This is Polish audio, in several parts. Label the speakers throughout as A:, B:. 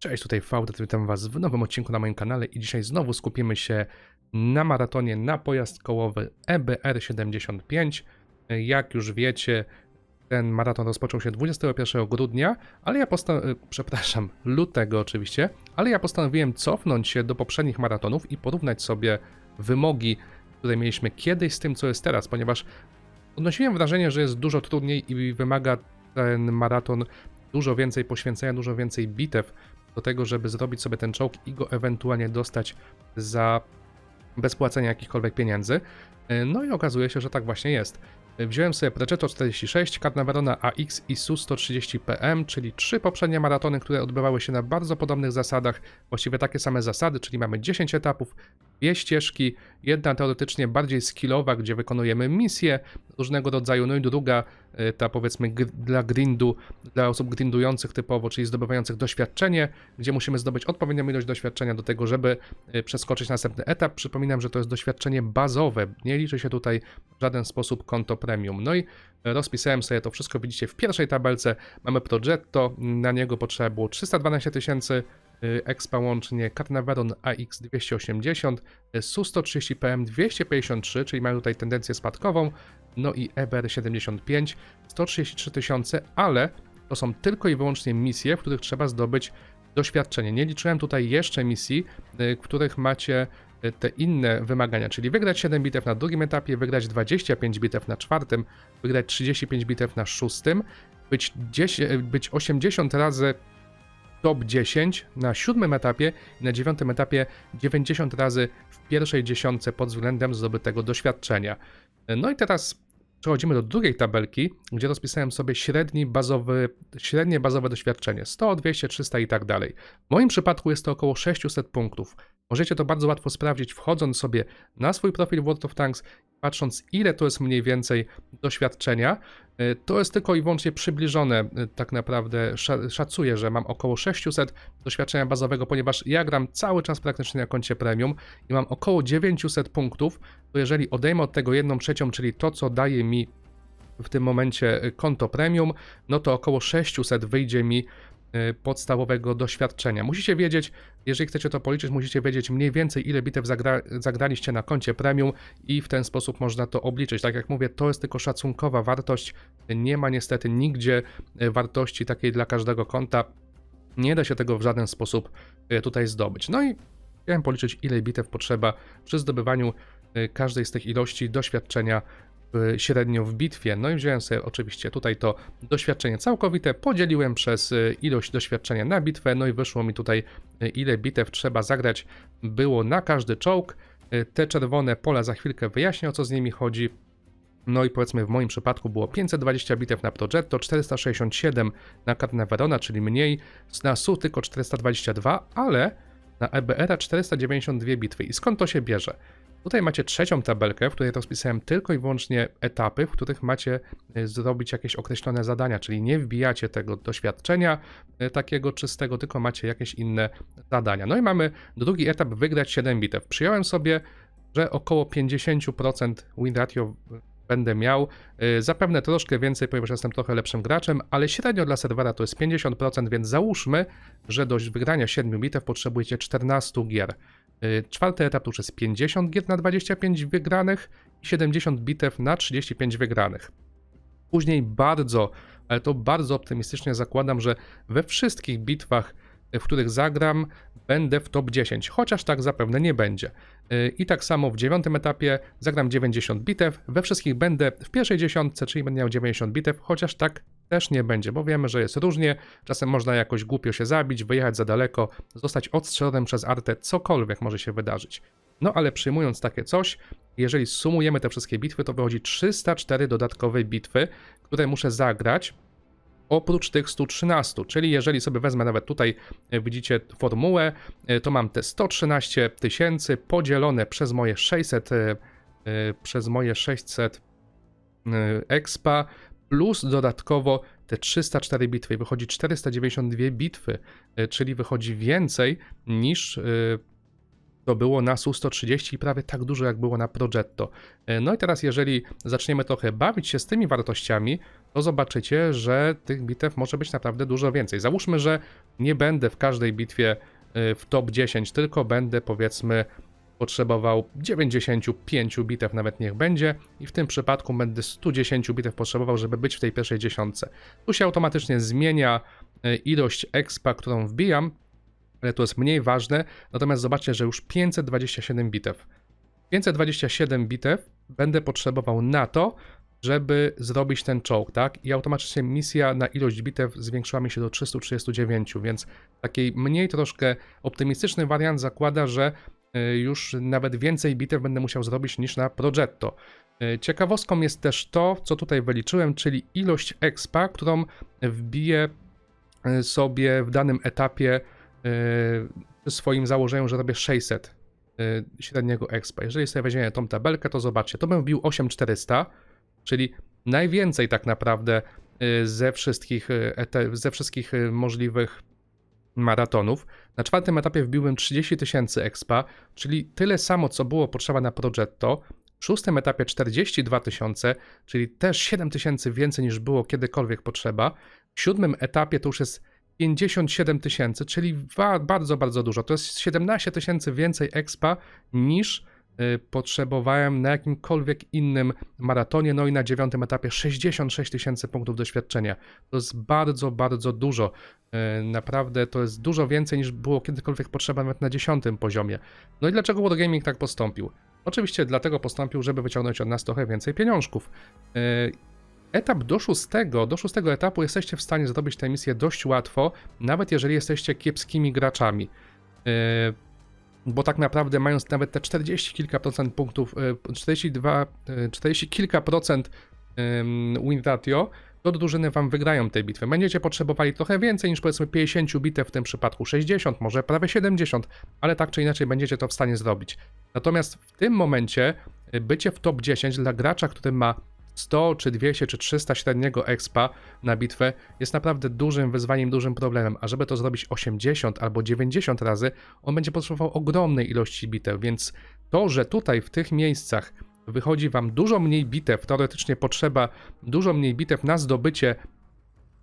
A: Cześć, tutaj Faudat, witam Was w nowym odcinku na moim kanale i dzisiaj znowu skupimy się na maratonie na pojazd kołowy E EBR75. Jak już wiecie, ten maraton rozpoczął się 21 grudnia, ale ja postanowiłem, przepraszam, lutego oczywiście, ale ja postanowiłem cofnąć się do poprzednich maratonów i porównać sobie wymogi, które mieliśmy kiedyś z tym, co jest teraz, ponieważ odnosiłem wrażenie, że jest dużo trudniej i wymaga ten maraton dużo więcej poświęcenia, dużo więcej bitew do tego, żeby zrobić sobie ten czołg i go ewentualnie dostać za bez płacenia jakichkolwiek pieniędzy. E, No i okazuje się, że tak właśnie jest. E, Wziąłem sobie Precetto 46, Carnaverona AX i Su-130 PM, czyli trzy poprzednie maratony, które odbywały się na bardzo podobnych zasadach, właściwie takie same zasady, czyli mamy 10 etapów, dwie ścieżki, jedna teoretycznie bardziej skillowa, gdzie wykonujemy misje różnego rodzaju, no i druga, ta powiedzmy dla grindu, dla osób grindujących typowo, czyli zdobywających doświadczenie, gdzie musimy zdobyć odpowiednią ilość doświadczenia do tego, żeby e, przeskoczyć na następny etap. Przypominam, że to jest doświadczenie bazowe, nie liczy się tutaj w żaden sposób konto premium. No i rozpisałem sobie to wszystko, widzicie w pierwszej tabelce mamy Progetto, na niego potrzeba było 312 tysięcy y, expa łącznie, Carnaveron AX 280, y, Su-130 PM 253, czyli mają tutaj tendencję spadkową, no i EBR 75 133 tysiące, ale to są tylko i wyłącznie misje, w których trzeba zdobyć doświadczenie. Nie liczyłem tutaj jeszcze misji, y, w których macie y, te inne wymagania, czyli wygrać 7 bitew na drugim etapie, wygrać 25 bitew na czwartym, wygrać 35 bitew na szóstym, być, 10, być 80 razy top 10 na siódmym etapie i na dziewiątym etapie 90 razy w pierwszej dziesiątce pod względem zdobytego doświadczenia. No i teraz przechodzimy do drugiej tabelki, gdzie rozpisałem sobie średni bazowy, średnie bazowe doświadczenie 100, 200, 300 i tak dalej. W moim przypadku jest to około 600 punktów. Możecie to bardzo łatwo sprawdzić, wchodząc sobie na swój profil World of Tanks, patrząc ile to jest mniej więcej doświadczenia. Y, To jest tylko i wyłącznie przybliżone, y, tak naprawdę sza- szacuję, że mam około 600 doświadczenia bazowego, ponieważ ja gram cały czas praktycznie na koncie premium i mam około 900 punktów, to jeżeli odejmę od tego jedną trzecią, czyli to, co daje mi w tym momencie y, konto premium, no to około 600 wyjdzie mi podstawowego doświadczenia. Musicie wiedzieć, jeżeli chcecie to policzyć, musicie wiedzieć mniej więcej ile bitew zagra, zagraliście na koncie premium i w ten sposób można to obliczyć. Tak jak mówię, to jest tylko szacunkowa wartość, nie ma niestety nigdzie y, wartości takiej dla każdego konta. Nie da się tego w żaden sposób y, tutaj zdobyć. No i chciałem policzyć ile bitew potrzeba przy zdobywaniu y, każdej z tych ilości doświadczenia y, średnio w bitwie. No i wziąłem sobie oczywiście tutaj to doświadczenie całkowite, podzieliłem przez y, ilość doświadczenia na bitwę, no i wyszło mi tutaj y, ile bitew trzeba zagrać było na każdy czołg. Y, Te czerwone pola za chwilkę wyjaśnię o co z nimi chodzi. No i powiedzmy w moim przypadku było 520 bitew na Progetto, 467 na Carnaverona, czyli mniej, na SU tylko 422, ale na EBR 492 bitwy. I skąd to się bierze? Tutaj macie trzecią tabelkę, w której rozpisałem tylko i wyłącznie etapy, w których macie y, zrobić jakieś określone zadania, czyli nie wbijacie tego doświadczenia y, takiego czystego, tylko macie jakieś inne zadania. No i mamy drugi etap, wygrać 7 bitew. Przyjąłem sobie, że około 50% win ratio będę miał. Zapewne troszkę więcej, ponieważ jestem trochę lepszym graczem, ale średnio dla serwera to jest 50%, więc załóżmy, że do wygrania 7 bitew potrzebujecie 14 gier. Y, Czwarty etap to już jest 50 gier na 25 wygranych i 70 bitew na 35 wygranych. Później bardzo, ale to bardzo optymistycznie zakładam, że we wszystkich bitwach, y, w których zagram, będę w top 10, chociaż tak zapewne nie będzie. Y, I tak samo w dziewiątym etapie zagram 90 bitew, we wszystkich będę w pierwszej dziesiątce, czyli będę miał 90 bitew, chociaż tak też nie będzie, bo wiemy, że jest różnie, czasem można jakoś głupio się zabić, wyjechać za daleko, zostać odstrzelonym przez artę, cokolwiek może się wydarzyć. No ale przyjmując takie coś, jeżeli sumujemy te wszystkie bitwy, to wychodzi 304 dodatkowe bitwy, które muszę zagrać, oprócz tych 113, czyli jeżeli sobie wezmę nawet tutaj, e, widzicie formułę, e, to mam te 113 tysięcy podzielone przez moje 600, e, przez moje 600 e, expa, plus dodatkowo te 304 bitwy, wychodzi 492 bitwy, e, czyli wychodzi więcej niż e, to było na SU-130 i prawie tak dużo jak było na Progetto. E, No i teraz jeżeli zaczniemy trochę bawić się z tymi wartościami, to zobaczycie, że tych bitew może być naprawdę dużo więcej. Załóżmy, że nie będę w każdej bitwie w top 10, tylko będę powiedzmy potrzebował 95 bitew, nawet niech będzie, i w tym przypadku będę 110 bitew potrzebował, żeby być w tej pierwszej dziesiątce. Tu się automatycznie zmienia y, ilość expa, którą wbijam, ale to jest mniej ważne. Natomiast zobaczcie, że już 527 bitew. 527 bitew będę potrzebował na to, żeby zrobić ten czołg, tak? I automatycznie misja na ilość bitew zwiększyła mi się do 339, więc taki mniej troszkę optymistyczny wariant zakłada, że już nawet więcej bitew będę musiał zrobić niż na Progetto. Y, Ciekawostką jest też to, co tutaj wyliczyłem, czyli ilość expa, którą wbiję y, sobie w danym etapie swoim założeniu, że robię 600 y, średniego expa. Jeżeli sobie weźmiemy tą tabelkę, to zobaczcie, to bym wbił 8400, czyli najwięcej tak naprawdę ze wszystkich, ze wszystkich możliwych maratonów. Na czwartym etapie wbiłbym 30 tysięcy expa, czyli tyle samo, co było potrzeba na Progetto. W szóstym etapie 42 tysiące, czyli też 7 tysięcy więcej niż było kiedykolwiek potrzeba. W siódmym etapie to już jest 57 tysięcy, czyli bardzo, bardzo dużo. To jest 17 tysięcy więcej expa niż potrzebowałem na jakimkolwiek innym maratonie. No i na dziewiątym etapie 66 tysięcy punktów doświadczenia. To jest bardzo, bardzo dużo. Y, Naprawdę to jest dużo więcej niż było kiedykolwiek potrzeba nawet na dziesiątym poziomie. No i dlaczego Wargaming tak postąpił? Oczywiście dlatego postąpił, żeby wyciągnąć od nas trochę więcej pieniążków. Y, Etap do szóstego, do szóstego etapu jesteście w stanie zrobić tę misję dość łatwo, nawet jeżeli jesteście kiepskimi graczami. Bo tak naprawdę mając nawet te 40 kilka procent punktów, yy, 42, yy, 40 kilka procent win ratio, to drużyny wam wygrają tej bitwy. Będziecie potrzebowali trochę więcej niż powiedzmy 50 bitew, w tym przypadku 60, może prawie 70, ale tak czy inaczej będziecie to w stanie zrobić. Natomiast w tym momencie y, bycie w top 10 dla gracza, który ma 100 czy 200 czy 300 średniego expa na bitwę jest naprawdę dużym wyzwaniem, dużym problemem, a żeby to zrobić 80 albo 90 razy, on będzie potrzebował ogromnej ilości bitew, więc to, że tutaj w tych miejscach wychodzi wam dużo mniej bitew, teoretycznie potrzeba dużo mniej bitew na zdobycie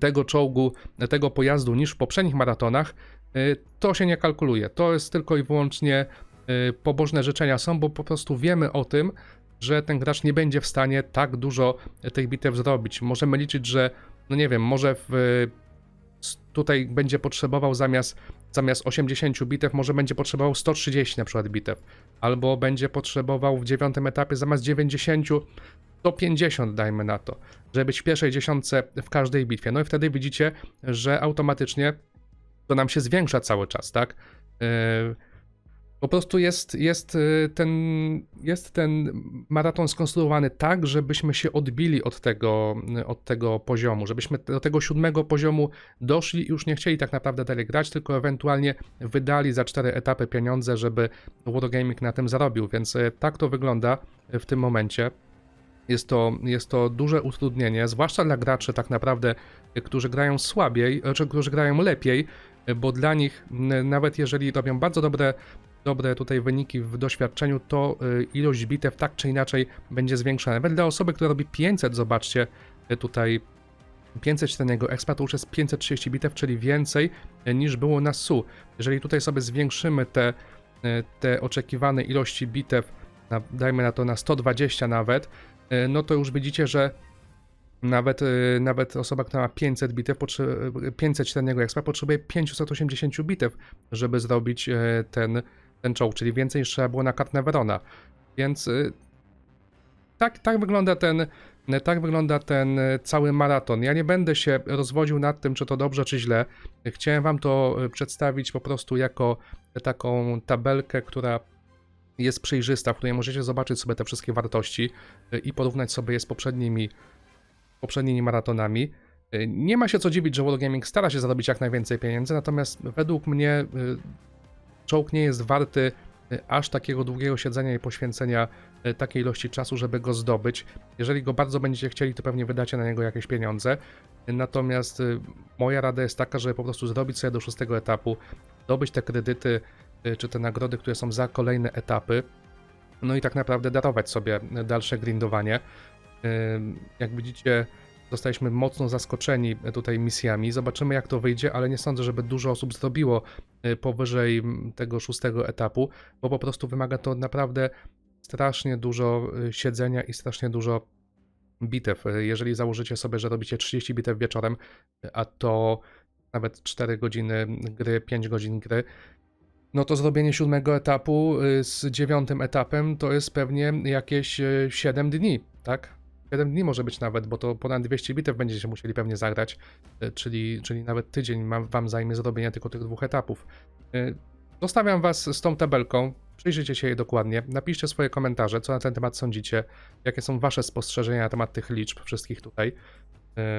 A: tego czołgu, tego pojazdu niż w poprzednich maratonach, y, to się nie kalkuluje. To jest tylko i wyłącznie y, pobożne życzenia są, bo po prostu wiemy o tym, że ten gracz nie będzie w stanie tak dużo tych bitew zrobić. Możemy liczyć, że, no nie wiem, może w, tutaj będzie potrzebował zamiast, zamiast 80 bitew, może będzie potrzebował 130 na przykład bitew, albo będzie potrzebował w dziewiątym etapie zamiast 90 150 dajmy na to, żeby być w pierwszej dziesiątce w każdej bitwie. No i wtedy widzicie, że automatycznie to nam się zwiększa cały czas, tak? Yy, po prostu jest, jest, y, ten, jest ten maraton skonstruowany tak, żebyśmy się odbili od tego, od tego poziomu, żebyśmy do tego siódmego poziomu doszli i już nie chcieli tak naprawdę dalej grać, tylko ewentualnie wydali za cztery etapy pieniądze, żeby Wargaming na tym zarobił, więc y, tak to wygląda w tym momencie. Jest to, jest to duże utrudnienie, zwłaszcza dla graczy tak naprawdę, y, którzy grają słabiej, czy którzy grają lepiej, bo dla nich, nawet jeżeli robią bardzo dobre dobre tutaj wyniki w doświadczeniu, to y, ilość bitew tak czy inaczej będzie zwiększona. Nawet dla osoby, która robi 500, zobaczcie, y, tutaj 500 średniego expa to już jest 530 bitew, czyli więcej y, niż było na SU. Jeżeli tutaj sobie zwiększymy te, te oczekiwane ilości bitew, dajmy na to na 120 nawet, no to już widzicie, że nawet, nawet osoba, która ma 500 bitew, potrze- 500 średniego expa potrzebuje 580 bitew, żeby zrobić ten, ten czołg, czyli więcej niż trzeba było na Cartneverona. Więc y, tak, tak wygląda ten tak wygląda ten y, cały maraton. Ja nie będę się rozwodził nad tym, czy to dobrze, czy źle. Chciałem wam to y, przedstawić po prostu jako taką tabelkę, która jest przejrzysta, w której możecie zobaczyć sobie te wszystkie wartości i porównać sobie je z poprzednimi poprzednimi maratonami. Nie ma się co dziwić, że Wargaming stara się zarobić jak najwięcej pieniędzy, natomiast według mnie czołg nie jest warty y, aż takiego długiego siedzenia i poświęcenia y, takiej ilości czasu, żeby go zdobyć. Jeżeli go bardzo będziecie chcieli, to pewnie wydacie na niego jakieś pieniądze. Y, Natomiast moja rada jest taka, żeby po prostu zrobić sobie do szóstego etapu, zdobyć te kredyty czy te nagrody, które są za kolejne etapy. No i tak naprawdę darować sobie dalsze grindowanie. Jak widzicie, zostaliśmy mocno zaskoczeni tutaj misjami. Zobaczymy, jak to wyjdzie, ale nie sądzę, żeby dużo osób zrobiło y, powyżej tego szóstego etapu, bo po prostu wymaga to naprawdę strasznie dużo y, siedzenia i strasznie dużo bitew. Jeżeli założycie sobie, że robicie 30 bitew wieczorem, a to nawet 4 godziny gry, 5 godzin gry, no to zrobienie siódmego etapu y, z dziewiątym etapem to jest pewnie jakieś y, 7 dni, tak? 7 dni może być nawet, bo to ponad 200 bitew będziecie musieli pewnie zagrać, y, czyli, czyli nawet tydzień wam zajmie zrobienie tylko tych dwóch etapów. Y, Zostawiam was z tą tabelką, przyjrzyjcie się jej dokładnie, napiszcie swoje komentarze, co na ten temat sądzicie, jakie są wasze spostrzeżenia na temat tych liczb wszystkich tutaj.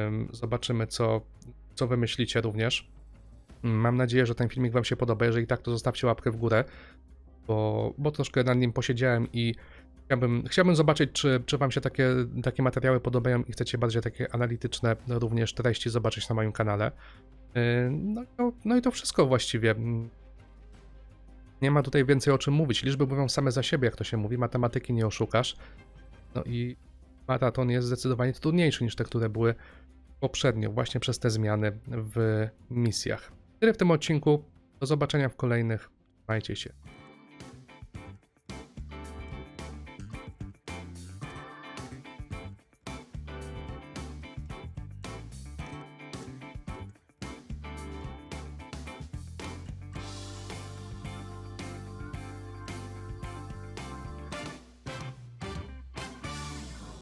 A: Ym, Zobaczymy, co, co wy myślicie również. Mam nadzieję, że ten filmik Wam się podoba. Jeżeli tak, to zostawcie łapkę w górę, bo, bo troszkę nad nim posiedziałem i chciałbym, chciałbym zobaczyć, czy, czy Wam się takie, takie materiały podobają i chcecie bardziej takie analityczne również treści zobaczyć na moim kanale. Yy, No, to- no i to wszystko właściwie. Nie ma tutaj więcej o czym mówić. Liczby mówią same za siebie, jak to się mówi. Matematyki nie oszukasz. No i maraton jest zdecydowanie trudniejszy niż te, które były poprzednio, właśnie przez te zmiany w misjach. Tyle w tym odcinku. Do zobaczenia w kolejnych. Trzymajcie się.